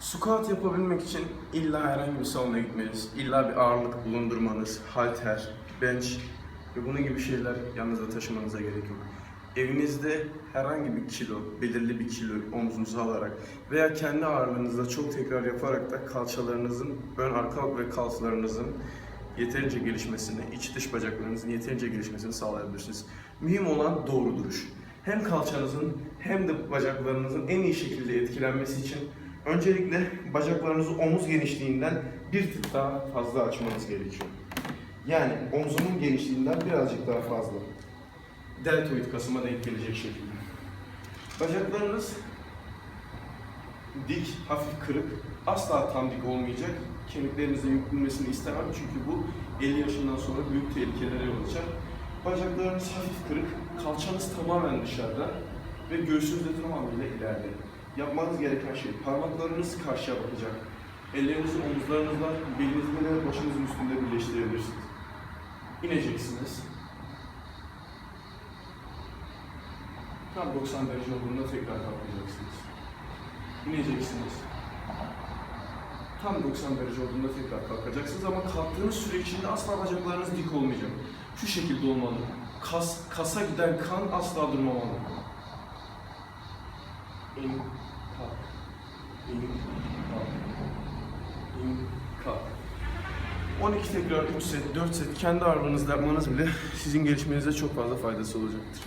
Squat yapabilmek için illa herhangi bir salona gitmeniz, illa bir ağırlık bulundurmanız, halter, bench ve bunun gibi şeyler yanınızda taşımanıza gerek yok. Evinizde herhangi bir kilo, belirli bir kilo omzunuza alarak veya kendi ağırlığınızda çok tekrar yaparak da kalçalarınızın, ön arka ve kalçalarınızın yeterince gelişmesini, iç dış bacaklarınızın yeterince gelişmesini sağlayabilirsiniz. Mühim olan doğru duruş. Hem kalçanızın hem de bacaklarınızın en iyi şekilde etkilenmesi için öncelikle bacaklarınızı omuz genişliğinden bir tık daha fazla açmanız gerekiyor. Yani omzumun genişliğinden birazcık daha fazla. Deltoid kasıma denk gelecek şekilde. Bacaklarınız dik, hafif kırık, asla tam dik olmayacak. Kemiklerinizin yüklenmesini istemem çünkü bu 50 yaşından sonra büyük tehlikelere yol açar. Bacaklarınız hafif kırık, kalçanız tamamen dışarıda ve göğsünüz de tamamıyla ileride. Yapmanız gereken şey parmaklarınız karşıya bakacak. Ellerinizi omuzlarınızla, belinizle ve başınızın üstünde birleştirebilirsiniz. İneceksiniz. Tam 90 derece olduğunda tekrar kalkacaksınız. İneceksiniz. Tam 90 derece olduğunda tekrar kalkacaksınız ama kalktığınız süre içinde asla bacaklarınız dik olmayacak. Şu şekilde olmalı. Kas, kasa giden kan asla durmamalı. İn, kalk. İn, kalk. İn, kalk. 12 tekrar 3 set, 4 set kendi ağırlığınızla yapmanız bile sizin gelişmenize çok fazla faydası olacaktır.